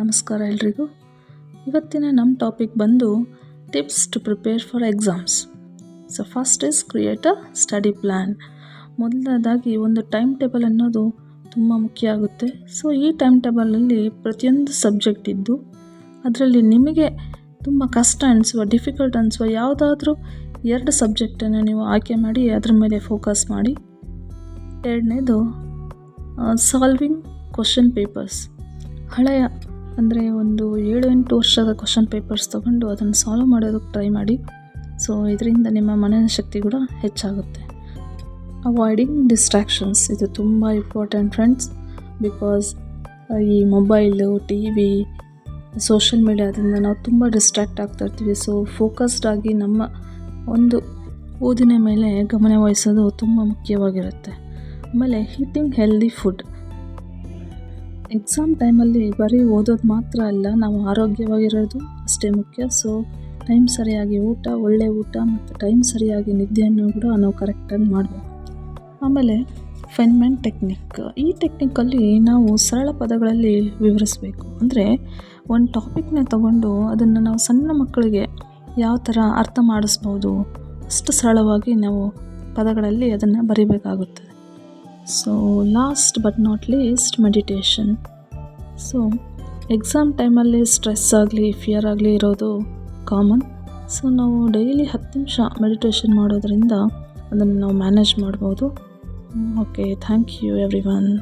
ನಮಸ್ಕಾರ ಎಲ್ರಿಗೂ. ಇವತ್ತಿನ ನಮ್ಮ ಟಾಪಿಕ್ ಬಂದು tips to prepare for exams so first is create a study plan ಮೊದಲನೇದಾಗಿ ಒಂದು ಟೈಮ್ ಟೇಬಲ್ ಅನ್ನೋದು ತುಂಬ ಮುಖ್ಯ ಆಗುತ್ತೆ. ಸೊ ಈ ಟೈಮ್ ಟೇಬಲಲ್ಲಿ ಪ್ರತಿಯೊಂದು ಸಬ್ಜೆಕ್ಟ್ ಇದ್ದು, ಅದರಲ್ಲಿ ನಿಮಗೆ ತುಂಬ ಕಷ್ಟ ಅನಿಸುವ ಡಿಫಿಕಲ್ಟ್ ಅನಿಸುವ ಯಾವುದಾದ್ರೂ ಎರಡು ಸಬ್ಜೆಕ್ಟನ್ನು ನೀವು ಆಯ್ಕೆ ಮಾಡಿ ಅದ್ರ ಮೇಲೆ ಫೋಕಸ್ ಮಾಡಿ. ಎರಡನೇದು ಸಾಲ್ವಿಂಗ್ ಕ್ವಶನ್ ಪೇಪರ್ಸ್ ಹಳೆಯ ಅಂದರೆ ಒಂದು ಏಳು ಎಂಟು ವರ್ಷದ ಕ್ವಶನ್ ಪೇಪರ್ಸ್ ತೊಗೊಂಡು ಅದನ್ನು ಸಾಲ್ವ್ ಮಾಡೋದಕ್ಕೆ ಟ್ರೈ ಮಾಡಿ. ಸೊ ಇದರಿಂದ ನಿಮ್ಮ ಮನನ ಶಕ್ತಿ ಕೂಡ ಹೆಚ್ಚಾಗುತ್ತೆ. ಅವಾಯ್ಡಿಂಗ್ ಡಿಸ್ಟ್ರಾಕ್ಷನ್ಸ್ ಇದು ತುಂಬ ಇಂಪಾರ್ಟೆಂಟ್ ಫ್ರೆಂಡ್ಸ್ ಬಿಕಾಸ್ ಈ ಮೊಬೈಲು ಟಿ ವಿ ಸೋಷಿಯಲ್ ಮೀಡಿಯಾದಿಂದ ನಾವು ತುಂಬ ಡಿಸ್ಟ್ರಾಕ್ಟ್ ಆಗ್ತಾ ಇರ್ತೀವಿ. ಸೊ ಫೋಕಸ್ಡ್ ಆಗಿ ನಮ್ಮ ಒಂದು ಓದಿನ ಮೇಲೆ ಗಮನ ವಹಿಸೋದು ತುಂಬ ಮುಖ್ಯವಾಗಿರುತ್ತೆ. ಆಮೇಲೆ ಹೀಟಿಂಗ್ ಹೆಲ್ದಿ ಫುಡ್ ಎಕ್ಸಾಮ್ ಟೈಮಲ್ಲಿ ಬರೀ ಓದೋದು ಮಾತ್ರ ಅಲ್ಲ, ನಾವು ಆರೋಗ್ಯವಾಗಿರೋದು ಅಷ್ಟೇ ಮುಖ್ಯ. ಸೊ ಟೈಮ್ ಸರಿಯಾಗಿ ಊಟ, ಒಳ್ಳೆ ಊಟ ಮತ್ತು ಟೈಮ್ ಸರಿಯಾಗಿ ನಿದ್ದೆಯನ್ನು ಕೂಡ ನಾವು ಕರೆಕ್ಟಾಗಿ ಮಾಡಬೇಕು. ಆಮೇಲೆ ಫೆನ್ಮೆಂಟ್ ಟೆಕ್ನಿಕ್ ಈ ಟೆಕ್ನಿಕ್ಕಲ್ಲಿ ನಾವು ಸರಳ ಪದಗಳಲ್ಲಿ ವಿವರಿಸಬೇಕು. ಅಂದರೆ ಒಂದು ಟಾಪಿಕ್ನ ತಗೊಂಡು ಅದನ್ನು ನಾವು ಸಣ್ಣ ಮಕ್ಕಳಿಗೆ ಯಾವ ಥರ ಅರ್ಥ ಮಾಡಿಸ್ಬೋದು ಅಷ್ಟು ಸರಳವಾಗಿ ನಾವು ಪದಗಳಲ್ಲಿ ಅದನ್ನು ಬರಿಬೇಕಾಗುತ್ತದೆ. So last but not least meditation so exam ಟೈಮಲ್ಲಿ ಸ್ಟ್ರೆಸ್ ಆಗಲಿ ಫಿಯರ್ ಆಗಲಿ ಇರೋದು ಕಾಮನ್ ಸೊ ನಾವು ಡೈಲಿ ಹತ್ತು ನಿಮಿಷ ಮೆಡಿಟೇಷನ್ ಮಾಡೋದರಿಂದ ಅದನ್ನು ನಾವು ಮ್ಯಾನೇಜ್ ಮಾಡ್ಬೋದು. Okay thank you everyone